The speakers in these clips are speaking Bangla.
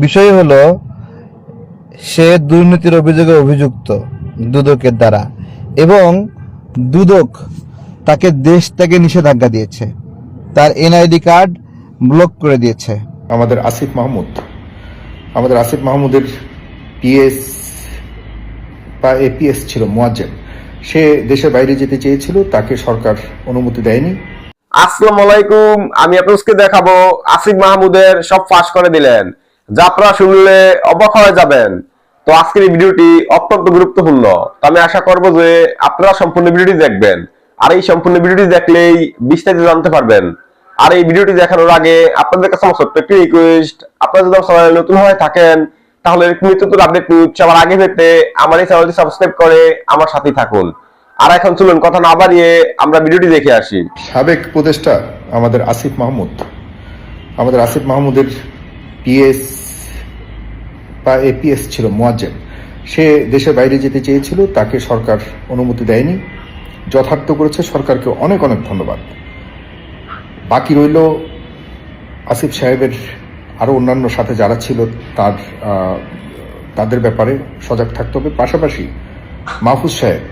বিষয় হলো সে দুর্নীতির অভিযোগে অভিযুক্ত দুদকের দ্বারা এবং দুদক তাকে দেশ থেকে নিষেধাজ্ঞা দিয়েছে। তার এনআইডি কার্ড ব্লক করে দিয়েছে। আমাদের আসিফ মাহমুদ আমাদের আসিফ মাহমুদের পিএস বা এপিএস ছিল মোয়াজ্জেম। সে দেশের বাইরে যেতে চেয়েছিল তাকে সরকার অনুমতি দেয়নি। আসসালামু আলাইকুম আমি আপনাকে দেখাবো আসিফ মাহমুদের সব ফাঁস করে দিলেন। যা শুনলে অবাক হয়ে যাবেন। তো আজকের এই ভিডিওটি অত্যন্ত গুরুত্বপূর্ণ। তো আমি আশা করব যে আপনারা সম্পূর্ণ ভিডিওটি দেখবেন। আর এই সম্পূর্ণ ভিডিওটি দেখলেই বিস্তারিত জানতে পারবেন। আর এই ভিডিওটি দেখানোর আগে আপনাদের কাছে আমার ছোট্ট একটি রিকোয়েস্ট আপনারা যদি আমার চ্যানেলে নতুন হয়ে থাকেন, তাহলে নিত্য নতুন আপডেট নিউজ সবার আগে পেতে আমার এই চ্যানেলটি সাবস্ক্রাইব করে আমার সাথেই থাকুন। আর এখন চলুন, কথা না বাড়িয়ে আমরা ভিডিওটি দেখে আসি। সাবেক উপদেষ্টা আমাদের আসিফ মাহমুদ। আমাদের আসিফ মাহমুদের পিএস বা এপিএস ছিল, মোয়াজ্জেম। সে দেশের বাইরে যেতে চেয়েছিল, তাকে সরকার অনুমতি দেয়নি। যথার্থ করেছে সরকারকে অনেক অনেক ধন্যবাদ। বাকি রইল আসিফ সাহেবের আরও অন্যান্য সাথে যারা ছিল, তার তাদের ব্যাপারে সজাগ থাকতে হবে। পাশাপাশি মাহফুজ সাহেব,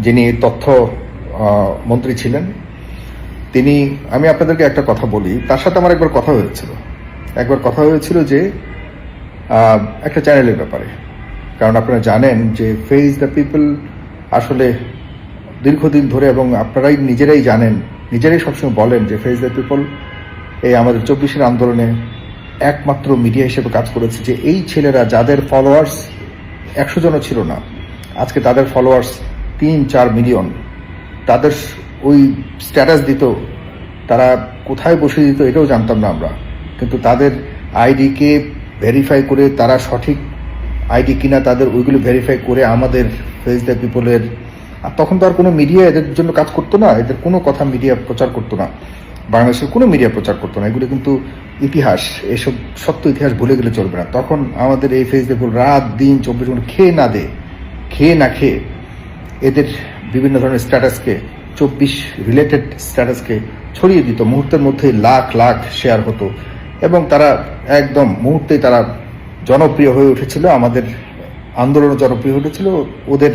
যিনি তথ্য মন্ত্রী ছিলেন, তিনি, আমি আপনাদেরকে একটা কথা বলি, তার সাথে আমার একবার কথা হয়েছিল। একবার কথা হয়েছিল যে একটা চ্যানেলের ব্যাপারে। কারণ আপনারা জানেন যে ফেস দ্য পিপল আসলে দীর্ঘদিন ধরে এবং আপনারাই নিজেরাই জানেন, নিজেরাই সবসময় বলেন যে ফেস দ্য পিপল এই আমাদের চব্বিশের আন্দোলনে একমাত্র মিডিয়া হিসেবে কাজ করেছে যে এই ছেলেরা যাদের ফলোয়ার্স একশো জনও ছিল না, আজকে তাদের ফলোয়ার্স তিন, চার মিলিয়ন তাদের ওই স্ট্যাটাস দিত, তারা কোথায় বসে দিত এটাও জানতাম না আমরা। কিন্তু তাদের আইডিকে ভেরিফাই করে তারা সঠিক আইডি কিনা তাদের ওইগুলো ভেরিফাই করে আমাদের ফেস দ্য পিপলের আর তখন তো আর কোনো মিডিয়া এদের জন্য কাজ করতো না। এদের কোনো কথা মিডিয়া প্রচার করতো না। বাংলাদেশের কোনো মিডিয়া প্রচার করতো না। এগুলো কিন্তু ইতিহাস। এসব সত্য ইতিহাস ভুলে গেলে চলবে না। তখন আমাদের এই ফেস দ্য রাত, দিন, চব্বিশ ঘণ্টা খেয়ে না দে। খেয়ে না খেয়ে এদের বিভিন্ন ধরনের স্ট্যাটাসকে চব্বিশ রিলেটেড স্ট্যাটাসকে ছড়িয়ে দিত। মুহূর্তের মধ্যে লাখ লাখ শেয়ার হতো। এবং তারা একদম মুহূর্তেই তারা জনপ্রিয় হয়ে উঠেছিল, আমাদের আন্দোলন জনপ্রিয় উঠেছিল, ওদের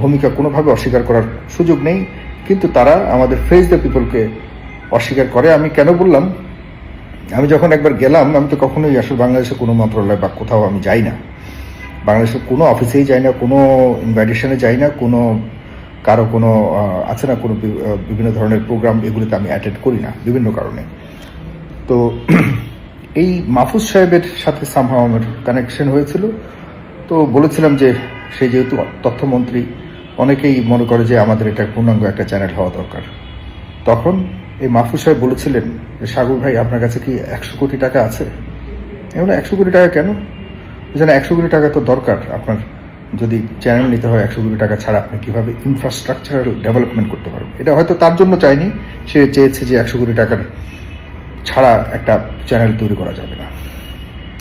ভূমিকা কোনোভাবে অস্বীকার করার সুযোগ নেই, কিন্তু তারা আমাদের ফেস দ্য পিপলকে অস্বীকার করে। আমি কেন বললাম? আমি যখন একবার গেলাম, আমি তো কখনোই আসলে বাংলাদেশের কোনো মন্ত্রণালয় বা কোথাও আমি যাই না। বাংলাদেশের কোনো অফিসেই যাই না, কোনো ইনভাইটেশনে যাই না, কোনো, কারও কোনো আছে না কোনো বিভিন্ন ধরনের প্রোগ্রাম এগুলোতে আমি অ্যাটেন্ড করি না, বিভিন্ন কারণে। তো এই মাহফুজ সাহেবের সাথে সামহাও আমার কানেকশন হয়েছিল। তো বলেছিলাম যে, সে যেহেতু তথ্যমন্ত্রী, অনেকেই মনে করে যে আমাদের এটা পূর্ণাঙ্গ একটা চ্যানেল হওয়া দরকার। তখন এই মাহফুজ সাহেব বলেছিলেন সাগর ভাই, আপনার কাছে কি একশো কোটি টাকা আছে? এবার একশো কোটি টাকা কেন? যেন একশো কোটি টাকা তো দরকার। আপনার যদি চ্যানেল নিতে হয় একশো কোটি টাকা ছাড়া, আপনি কীভাবে ইনফ্রাস্ট্রাকচারাল ডেভেলপমেন্ট করতে পারবেন? এটা হয়তো তার জন্য চাইনি। সে চেয়েছে যে একশো কোটি টাকার ছাড়া একটা চ্যানেল তৈরি করা যাবে না।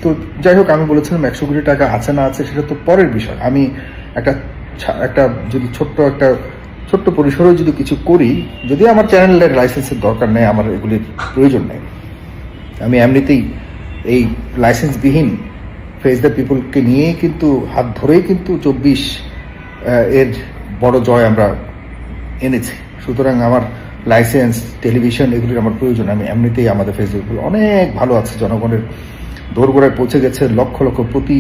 তো যাই হোক, আমি বলেছিলাম একশো কোটি টাকা আছে না আছে, সেটা তো পরের বিষয়। আমি একটা একটা যদি ছোট্ট একটা, ছোট্ট পরিসরেও যদি কিছু করি, যদি আমার চ্যানেলের লাইসেন্সের দরকার নেই, আমার এগুলির প্রয়োজন নেই। আমি এমনিতেই এই লাইসেন্সবিহীন ফেস দ্য পিপলকে নিয়েই কিন্তু, হাত ধরেই কিন্তু চব্বিশ এর বড় জয় আমরা এনেছি। সুতরাং আমার লাইসেন্স, টেলিভিশন, এগুলির আমার প্রয়োজন। আমি এমনিতেই আমাদের ফেস দ্য পিপল অনেক ভালো আছে। জনগণের দোরগোড়ায় পৌঁছে গেছে লক্ষ লক্ষ প্রতি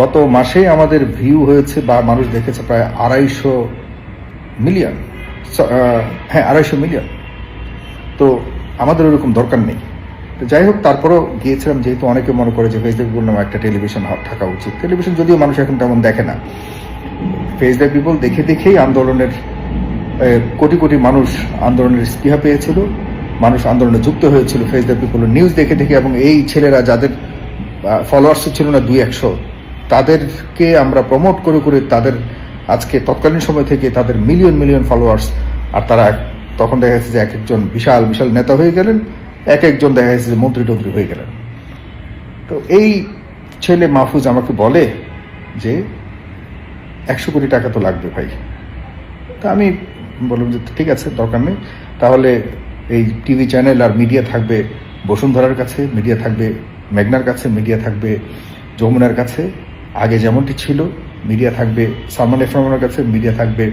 গত মাসে আমাদের ভিউ হয়েছে বা মানুষ দেখেছে প্রায় আড়াইশো মিলিয়ন হ্যাঁ আড়াইশো মিলিয়ন তো আমাদের ওরকম দরকার নেই। তো যাই হোক, তারপরও গিয়েছিলাম, যেহেতু অনেকে মনে করে যে ফেসবুক বললাম একটা টেলিভিশন থাকা উচিত। টেলিভিশন যদিও মানুষ এখন তেমন দেখে না। ফেসবুক পিপল দেখে দেখেই আন্দোলনের কোটি কোটি মানুষ আন্দোলনের স্পৃহা পেয়েছিল, মানুষ আন্দোলনে যুক্ত হয়েছিল। ফেস দ্য পিপল নিউজ দেখে দেখে এবং এই ছেলেরা যাদের ফলোয়ার্স ছিল না দুই একশো, তাদেরকে আমরা প্রমোট করে করে তাদের আজকে তৎকালীন সময় থেকে তাদের মিলিয়ন মিলিয়ন ফলোয়ার্স আর তারা তখন দেখা যাচ্ছে যে এক একজন বিশাল বিশাল নেতা হয়ে গেলেন, এক একজন দেখা যাচ্ছে যে মন্ত্রী টন্ত্রী হয়ে গেলেন। তো এই ছেলে মাহফুজ আমাকে বলে যে, একশো কোটি টাকা তো লাগবে ভাই। তা আমি বললাম যে ঠিক আছে, দরকার নেই। তাহলে এই টিভি চ্যানেল আর মিডিয়া থাকবে বসুন্ধরার কাছে, মিডিয়া থাকবে মেঘনার কাছে, মিডিয়া থাকবে যমুনার কাছে। আগে যেমনটি ছিল, মিডিয়া থাকবে সালমান এফ কাছে, মিডিয়া থাকবে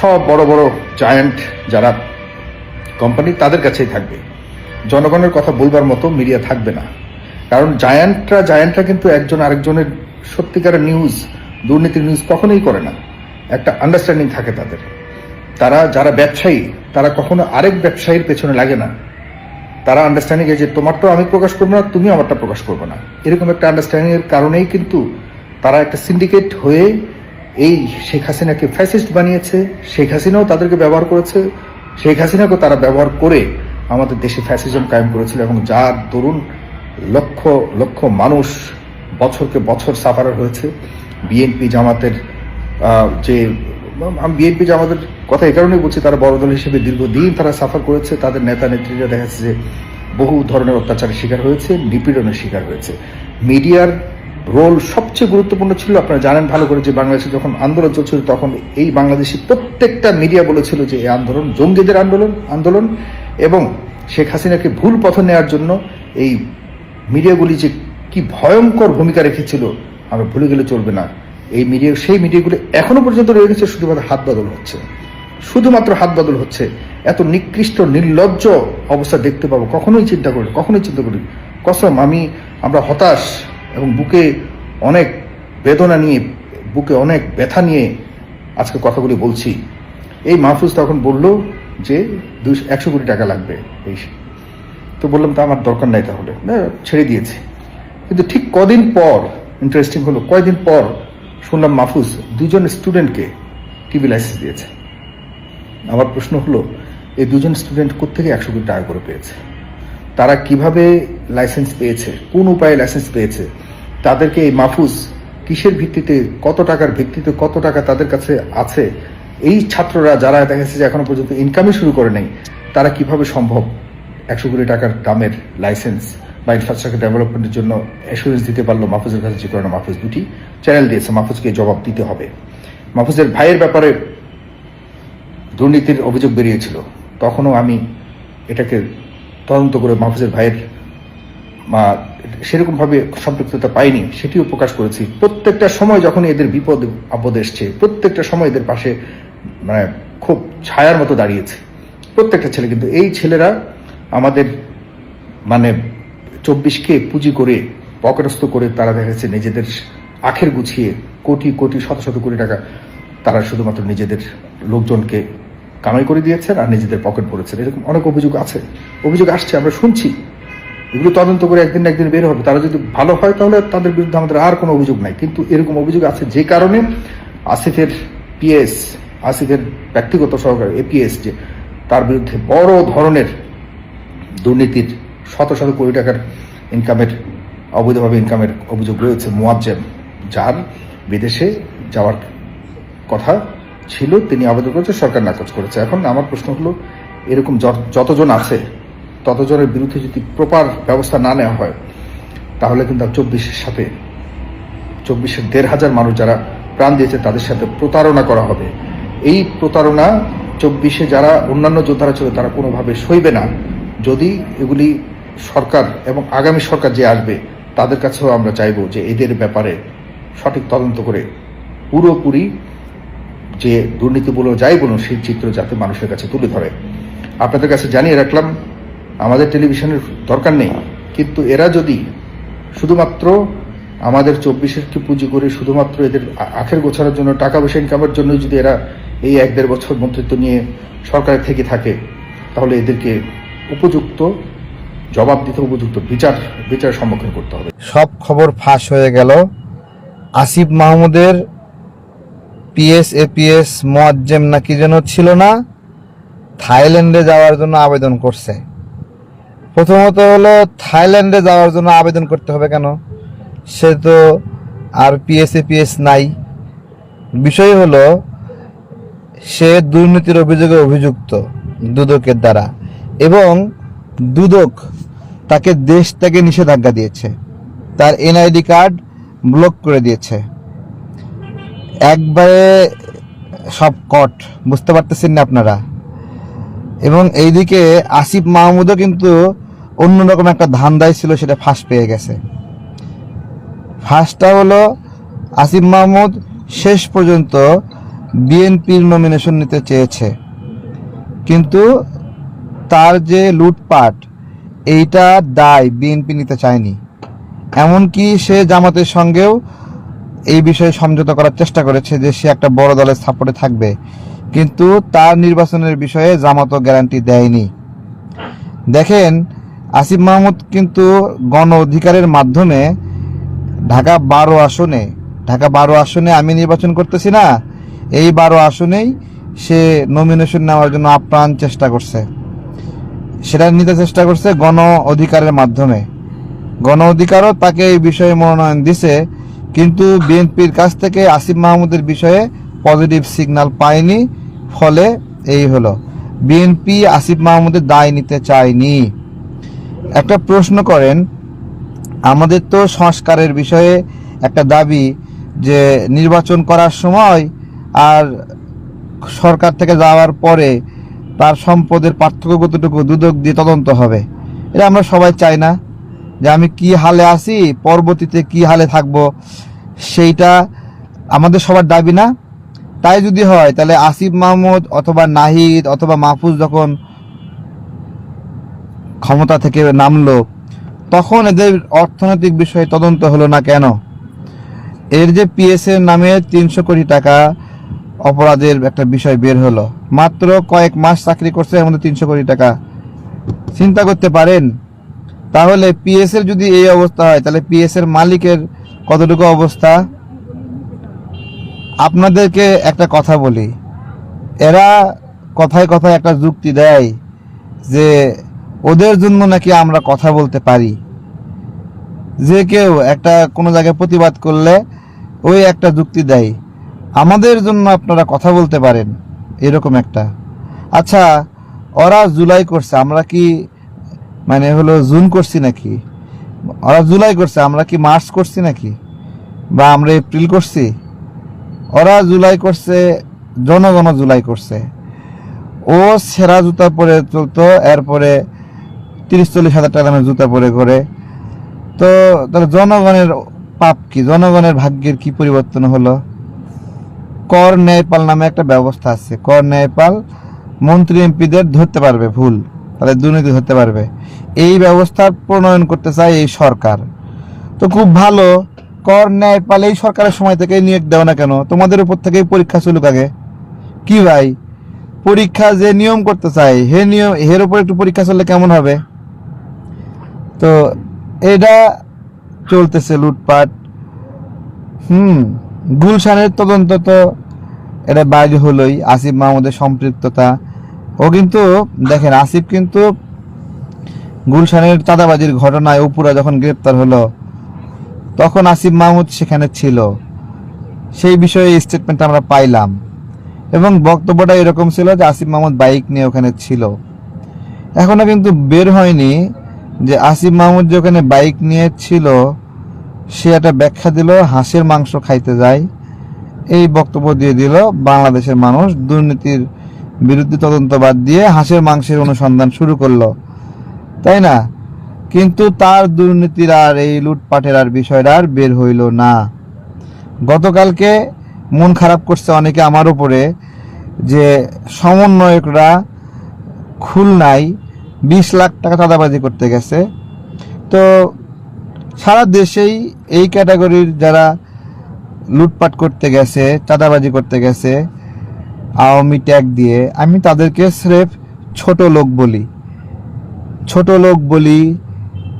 সব বড় বড় জায়ান্ট যারা কোম্পানি তাদের কাছেই থাকবে। জনগণের কথা বলবার মতো মিডিয়া থাকবে না। কারণ জায়ান্টরা জায়ান্টরা কিন্তু একজন আরেকজনের সত্যিকারের নিউজ দুর্নীতির নিউজ কখনোই করে না। একটা আন্ডারস্ট্যান্ডিং থাকে তাদের। তারা যারা ব্যবসায়ী, তারা কখনো আরেক ব্যবসায়ীর পেছনে লাগে না। তারা আন্ডারস্ট্যান্ডিং যে তোমারটা আমি প্রকাশ করব না, তুমি আমারটা প্রকাশ করব না। এরকম একটা আন্ডারস্ট্যান্ডিং এর কারণেই কিন্তু তারা একটা সিন্ডিকেট হয়ে এই শেখ হাসিনাকে ফ্যাসিস্ট বানিয়েছে। শেখ হাসিনাও তাদেরকে ব্যবহার করেছে। শেখ হাসিনাকেও তারা ব্যবহার করে আমাদের দেশে ফ্যাসিজম কায়েম করেছিল এবং যার দরুন লক্ষ লক্ষ মানুষ বছরকে বছর সাফারার হয়েছে। বিএনপি জামাতের যে বিএনপি জামাতের কথা এই কারণেই বলছি, তারা বড় দল হিসেবে দীর্ঘদিন তারা সাফার করেছে। তাদের নেতা নেত্রীরা দেখা যাচ্ছে যে বহু ধরনের অত্যাচারের শিকার হয়েছে, নিপীড়নের শিকার হয়েছে। মিডিয়ার রোল সবচেয়ে গুরুত্বপূর্ণ ছিল, আপনারা জানেন ভালো করে যে বাংলাদেশে যখন আন্দোলন চলছিল, তখন এই বাংলাদেশি প্রত্যেকটা মিডিয়া বলেছিল যে এই আন্দোলন, জঙ্গিদের আন্দোলন আন্দোলন এবং শেখ হাসিনাকে ভুল পথে নেওয়ার জন্য এই মিডিয়াগুলি যে কি ভয়ঙ্কর ভূমিকা রেখেছিল, আমরা ভুলে গেলে চলবে না। এই মিডিয়া, সেই মিডিয়াগুলি এখনও পর্যন্ত রয়ে গেছে, শুধুমাত্র হাত বদল হচ্ছে। শুধুমাত্র হাত বদল হচ্ছে। এত নিকৃষ্ট, নির্লজ্জ অবস্থা দেখতে পাবো। কখনোই চিন্তা করি কখনোই চিন্তা করি কসম, আমি, আমরা হতাশ এবং বুকে অনেক বেদনা নিয়ে, বুকে অনেক ব্যথা নিয়ে আজকে কথাগুলি বলছি। এই মাহফুজ তখন বলল যে দুশো একশো কোটি টাকা লাগবে এই তো বললাম, তো আমার দরকার নাই তাহলে। ছেড়ে দিয়েছি। কিন্তু ঠিক কদিন পর ইন্টারেস্টিং হলো, কয়দিন পর শুনলাম মাহফুজ দুজন স্টুডেন্টকে টিভি লাইসেন্স দিয়েছে। আমার প্রশ্ন হলো, এই দুজন স্টুডেন্ট কোথেকে একশো কোটি টাকা করে পেয়েছে? তারা কীভাবে লাইসেন্স পেয়েছে? কোন উপায়ে লাইসেন্স পেয়েছে? তাদেরকে এই মাহফুজ কিসের ভিত্তিতে, কত টাকার ভিত্তিতে, কত টাকা তাদের কাছে আছে? এই ছাত্ররা যারা দেখা যাচ্ছে যে এখনও পর্যন্ত ইনকামই শুরু করে নেই, তারা কীভাবে সম্ভব একশো কোটি টাকার দামের লাইসেন্স বা ইনফ্রাস্ট্রাকচার ডেভেলপমেন্টের জন্য অ্যাসুরেন্স দিতে পারল মাহফুজের কাছে যে কারণে মাহফুজ দুটি? চ্যানেল দিয়েছে, মাহফুজকে জবাব দিতে হবে। মাহফুজের ভাইয়ের ব্যাপারে দুর্নীতির অভিযোগ বেরিয়েছিল। তখনও আমি এটাকে তদন্ত করে মাহফুজের ভাইয়ের মা সেরকমভাবে সম্পৃক্ততা পাইনি, সেটিও প্রকাশ করেছি। প্রত্যেকটা সময় যখন এদের বিপদ আপদ এসছে, প্রত্যেকটা সময় এদের পাশে মানে খুব ছায়ার মতো দাঁড়িয়েছে। প্রত্যেকটা ছেলে, কিন্তু এই ছেলেরা আমাদের মানে চব্বিশকে পুঁজি করে, পকেটস্থ করে তারা দেখা যাচ্ছে নিজেদের আখের গুছিয়ে কোটি কোটি, শত শত কোটি টাকা তারা শুধুমাত্র নিজেদের লোকজনকে কামাই করে দিয়েছেন আর নিজেদের পকেট ভরেছেন। এরকম অনেক অভিযোগ আছে। অভিযোগ আসছে, আমরা শুনছি। এগুলো তদন্ত করে একদিন একদিন বের হবে। তারা যদি ভালো হয় তাহলে তাদের বিরুদ্ধে আমাদের আর কোনো অভিযোগ নাই। কিন্তু এরকম অভিযোগ আছে যে কারণে আসিফের পিএস, আসিফের ব্যক্তিগত সহকারী এপিএস যে, তার বিরুদ্ধে বড় ধরনের দুর্নীতির শত শত কোটি টাকার ইনকামের অবৈধভাবে ইনকামের অভিযোগ রয়েছে মোয়াজ্জেম। যার বিদেশে যাওয়ার কথা ছিল, তিনি আবেদন করেছে, সরকার নাকচ করেছে। এখন আমার প্রশ্ন হলো, এরকম যত- যতজন আছে, ততজনের বিরুদ্ধে যদি প্রপার ব্যবস্থা না নেওয়া হয়, তাহলে কিন্তু চব্বিশের সাথে, চব্বিশের দেড় হাজার মানুষ যারা প্রাণ দিয়েছে, তাদের সাথে প্রতারণা করা হবে। এই প্রতারণা চব্বিশে যারা অন্যান্য যোদ্ধারা ছিল, তারা কোনোভাবে সইবে না। যদি এগুলি সরকার এবং আগামী সরকার যে আসবে, তাদের কাছেও আমরা চাইব যে এদের ব্যাপারে সঠিক তদন্ত করে পুরোপুরি যে দুর্নীতি বলুন যাই বলুন, সেই চিত্র যাতে মানুষের কাছে তুলে ধরে। আপনাদের কাছে জানিয়ে রাখলাম, আমাদের টেলিভিশনের দরকার নেই, কিন্তু এরা যদি শুধুমাত্র আমাদের চব্বিশেরকে পুঁজি করে শুধুমাত্র এদের আখের গোছানোর জন্য, টাকা পয়সা ইনকামের জন্য যদি এরা এই এক দেড় বছর মন্ত্রিত্ব নিয়ে সরকারের থেকে থাকে, তাহলে এদেরকে উপযুক্ত জবাব দিতে উপযুক্ত বিচার বিচার সম্মুখীন করতে হবে। সব খবর ফাঁস হয়ে গেল। আসিফ মাহমুদের পিএস এপিএস মোয়াজ্জেম না কি যেন ছিল না, থাইল্যান্ডে যাওয়ার জন্য আবেদন করছে। প্রথমত হলো, থাইল্যান্ডে যাওয়ার জন্য আবেদন করতে হবে কেন? সে তো আর পিএস এপিএস নাই। বিষয় হলো, সে দুর্নীতির অভিযোগে অভিযুক্ত দুদকের দ্বারা এবং দুদক তাকে দেশ থেকে নিষেধাজ্ঞা দিয়েছে। তার এনআইডি কার্ড ব্লক করে দিয়েছে। একবারে সব কট বুঝতে পারতেছেন না আপনারা। এবং এইদিকে আসিফ মাহমুদও কিন্তু অন্যরকম একটা ধান্দাই ছিল, সেটা ফাঁস পেয়ে গেছে। ফার্স্টটা হলো আসিফ মাহমুদ শেষ পর্যন্ত বিএনপির নমিনেশন নিতে চেয়েছে। কিন্তু তার যে লুটপাট, এইটা দায় বিএনপি নিতে চায়নি। এমনকি সে জামাতের সঙ্গেও এই বিষয়ে সমঝোতা করার চেষ্টা করেছে যে সে একটা বড় দলের সাপোর্টে থাকবে। কিন্তু তার নির্বাচনের বিষয়ে জামাতও গ্যারান্টি দেয়নি। দেখেন, আসিফ মাহমুদ কিন্তু গণ অধিকারের মাধ্যমে ঢাকা বারো আসনে, ঢাকা বারো আসনে আমি নির্বাচন করতেছি না, এই বারো আসনেই সে নমিনেশন নেওয়ার জন্য আপ্রাণ চেষ্টা করছে। সেটা নিতে চেষ্টা করছে গণ অধিকারের মাধ্যমে। গণ অধিকারও তাকে এই বিষয়ে মনোনয়ন দিছে কিন্তু বিএনপির কাছ থেকে আসিফ মাহমুদের বিষয়ে পজিটিভ সিগন্যাল পায়নি, ফলে এই হলো। বিএনপি আসিফ মাহমুদের দায় নিতে চায়নি। একটা প্রশ্ন করেন, আমাদের তো সংস্কারের বিষয়ে একটা দাবি যে নির্বাচন করার সময় আর সরকার থেকে যাওয়ার পরে তার সম্পদের পার্থক্য কতটুকু, দুদক দিয়ে তদন্ত হবে, এটা আমরা সবাই চাই না। যে আমি কি হালে আছি, পরবর্তীতে কি হালে থাকব, সেইটা আমাদের সবার দাবি না। তাই যদি হয়, তাহলে আসিফ মাহমুদ অথবা নাহিদ অথবা মাহফুজ যখন ক্ষমতা থেকে নামলো, তখন এদের অর্থনৈতিক বিষয়ে তদন্ত হলো না কেন? এর যে পিএস এর নামে তিনশো কোটি টাকা অপরাধের একটা বিষয় বের হলো। মাত্র কয়েক মাস চাকরি করছে মধ্যে তিনশো কোটি টাকা। চিন্তা করতে পারেন তাহলে পিএস এর যদি এই অবস্থা হয়, তাহলে পিএস এর মালিকের কতটুকু অবস্থা? আপনাদেরকে একটা কথা বলি। এরা কথায় কথায় একটা যুক্তি দেয় যে, ওদের জন্য নাকি আমরা কথা বলতে পারি। যে কেউ একটা কোনো জায়গায় প্রতিবাদ করলে, ওই একটা যুক্তি দেয়। আমাদের জন্য আপনারা কথা বলতে পারেন। এরকম একটা। আচ্ছা ওরা জুলাই করছে, আমরা কি মানে হলো জুন করছি নাকি? ওরা জুলাই করছে, আমরা কি মার্চ করছি নাকি? বা আমরা এপ্রিল করছি? ওরা জুলাই করছে, জনগণ জুলাই করছে। ও সেরা জুতা পরে চলতো, এরপরে তিরিশ চল্লিশ হাজার টাকা দামের জুতা পরে করে তো তাহলে জনগণের পাপ কি? জনগণের ভাগ্যের কি পরিবর্তন হলো? কর ন্যায়পাল নামে একটা ব্যবস্থা আছে। কর ন্যায়পাল মন্ত্রী এমপিদের ধরতে পারবে, ভুল। তাদের দুর্নীতি ধরতে পারবে। এই ব্যবস্থা প্রণয়ন করতে চায় এই সরকার। তো খুব ভালো, কর ন্যায়পাল এই সরকারের সময় থেকে নিয়োগ দেও না কেন? তোমাদের উপর থেকেই পরীক্ষা চলুক আগে। কি ভাই? পরীক্ষা যে নিয়ম করতে চাই হে নিয়ম এর উপর একটু পরীক্ষা চললে কেমন হবে? তো এটা চলতেছে লুটপাট। হুম, গুলশানের তদন্ত তো এটা বাইরে হলোই, আসিফ মাহমুদের সম্পৃক্ততা। ও কিন্তু, দেখেন, আসিফ কিন্তু গুলশানের চাঁদাবাজির ঘটনায় উপরা যখন গ্রেপ্তার হলো, তখন আসিফ মাহমুদ সেখানে ছিল। সেই বিষয়ে স্টেটমেন্ট আমরা পাইলাম এবং বক্তব্যটা এরকম ছিল যে আসিফ মাহমুদ বাইক নিয়ে ওখানে ছিল। এখনও কিন্তু বের হয়নি যে আসিফ মাহমুদ যে ওখানে বাইক নিয়ে ছিল, সে একটা ব্যাখ্যা দিল, হাঁসের মাংস খাইতে যায়। এই বক্তব্য দিয়ে দিল বাংলাদেশের মানুষ, দুর্নীতির বিরুদ্ধে তদন্ত বাদ দিয়ে হাঁসের মাংসের অনুসন্ধান শুরু করল। তাই না? কিন্তু তার দুর্নীতির আর এই লুটপাটের আর বিষয়টা আর বের হইল না। গতকালকে মন খারাপ করছে অনেকে আমার উপরে যে সমন্বয়করা খুলনায় বিশ লাখ টাকা চাঁদাবাজি করতে গেছে। তো সারা দেশেই এই ক্যাটাগরির যারা লুটপাট করতে গেছে, চাঁদাবাজি করতে গেছে, আওয়ামী ট্যাগ দিয়ে, আমি তাদেরকে স্রেফ ছোট লোক বলি। ছোট লোক বলি,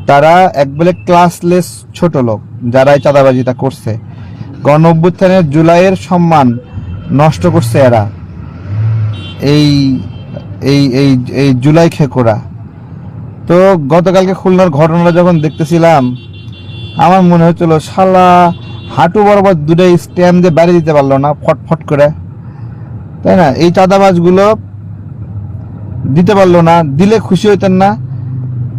তারা একবারে ক্লাসলেস ছোট লোক যারা এই চাঁদাবাজিটা করছে। গণ অভ্যুত্থানের জুলাইয়ের সম্মান নষ্ট করছে এরা। এই এই এই এই জুলাই খেকোরা। তো গতকালকে খুলনার ঘটনাটা যখন দেখতেছিলাম, আমার মনে হচ্ছিল, শালা, হাঁটু বরাবর দুটো স্ট্যাম্প দিয়ে বাড়ি দিতে পারল না, ফটফট করে। তাই না? এই চাঁদাবাজগুলো দিতে পারল না, দিলে খুশি হইতেন না।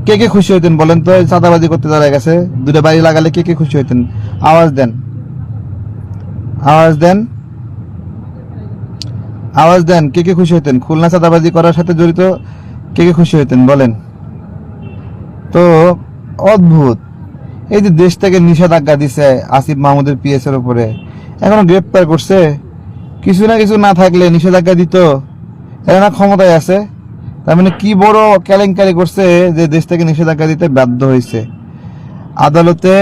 কে কে খুশি হইতেন বলেন তো? চাঁদাবাজি করতে যারা গেছে দুটো বাড়ি লাগালে কে কে খুশি হইতেন? আওয়াজ দেন। আওয়াজ দেন। আওয়াজ দেন, কে কে খুশি হইতেন? খুলনা চাঁদাবাজি করার সাথে জড়িত কে কে খুশি হইতেন? বলেন। তো, অদ্ভুত। এই যে দেশ থেকে নিষেধাজ্ঞা দিছে আসিফ মাহমুদের পিএস এর উপরে, এখনও গ্রেপ্তার করছে? কিছু না কিছু না থাকলে নিষেধাজ্ঞা দিত? এরা ক্ষমতায় আছে? তার মানে কি বড় কেলেঙ্কারি করছে যে দেশ থেকে নিষেধাজ্ঞা দিতে বাধ্য হয়েছে। আদালতে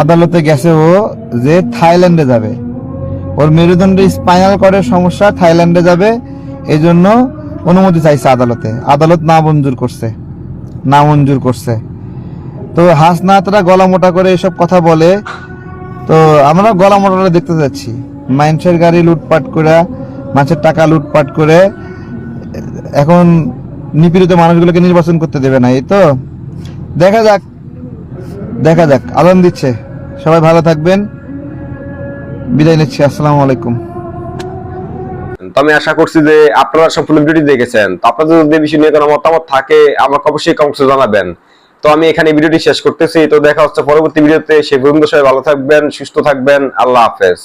আদালতে গেছে ও যে থাইল্যান্ডে যাবে। ওর মেরুদণ্ডে স্পাইনাল করের সমস্যা, থাইল্যান্ডে যাবে। এই জন্য অনুমতি চাইছে আদালতে। আদালত না মঞ্জুর করছে। না মঞ্জুর করছে। তো হাসনাতরা গলা মোটা করে এসব কথা বলে। তো আমরা গলা মোটা দেখতে যাচ্ছি। মানুষের গাড়ি লুটপাট করে মানুষের টাকা লুটপাট করে এখন নিপীড়িত মানুষগুলোকে নির্বাচন করতে দেবে না, এই তো। দেখা যাক দেখা যাক আলম দিচ্ছে। সবাই ভালো থাকবেন। বিদায় নিচ্ছি, আসসালামু আলাইকুম। তো আমি আশা করছি যে আপনারা সম্পূর্ণ ভিডিওটি দেখেছেন। তো আপনাদের যদি বিষয় নিয়ে কোনো মতামত থাকে, আমাকে অবশ্যই কমেন্টসে জানাবেন। তো আমি এখানে ভিডিওটি শেষ করতেছি। তো দেখা হচ্ছে পরবর্তী ভিডিওতে। সেই পর্যন্ত সবাই ভালো থাকবেন, সুস্থ থাকবেন। আল্লাহ হাফেজ।